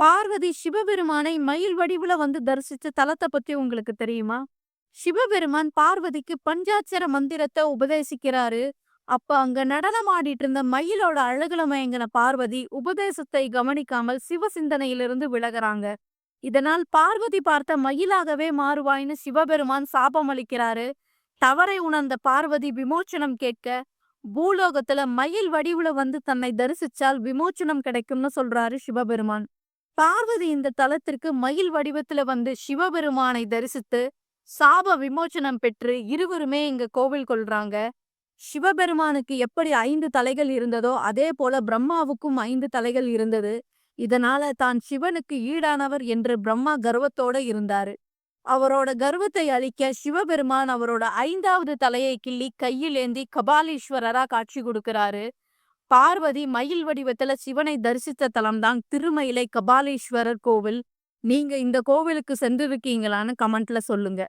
பார்வதி சிவபெருமானை மயில் வடிவுல வந்து தரிசிச்ச தலத்தை பத்தி உங்களுக்கு தெரியுமா? சிவபெருமான் பார்வதிக்கு பஞ்சாட்சர மந்திரத்தை உபதேசிக்கிறாரு. அப்ப அங்க நடனமாடிட்டு இருந்த மயிலோட அழகுல மயங்கின பார்வதி உபதேசத்தை கவனிக்காமல் சிவ சிந்தனையிலிருந்து விலகிறாங்க இதனால் பார்வதி பார்த்த மயிலாகவே மாறுவாய்ன்னு சிவபெருமான் சாபம் அளிக்கிறாரு. தவறை உணர்ந்த பார்வதி விமோச்சனம் கேட்க பூலோகத்துல மயில் வடிவுல வந்து தன்னை தரிசிச்சால் விமோச்சனம் கிடைக்கும்னு சொல்றாரு சிவபெருமான். பார்வதி இந்த தலத்திற்கு மயில் வடிவத்துல வந்து சிவபெருமானை தரிசித்து சாப விமோச்சனம் பெற்று இருவருமே இங்க கோவில் கொள்றாங்க. சிவபெருமானுக்கு எப்படி ஐந்து தலைகள் இருந்ததோ அதே போல பிரம்மாவுக்கும் ஐந்து தலைகள் இருந்தது. இதனால தான் சிவனுக்கு ஈடானவர் என்று பிரம்மா கர்வத்தோட இருந்தாரு. அவரோட கர்வத்தை அழிக்க சிவபெருமான் அவரோட ஐந்தாவது தலையை கிள்ளி கையில் ஏந்தி கபாலீஸ்வரரா காட்சி கொடுக்கிறாரு. பார்வதி மயில் வடிவத்துல சிவனை தரிசித்த தலம்தான் திருமயிலை கபாலீஸ்வரர் கோவில். நீங்க இந்த கோவிலுக்கு சென்றிருக்கீங்களான்னு கமெண்ட்ல சொல்லுங்க.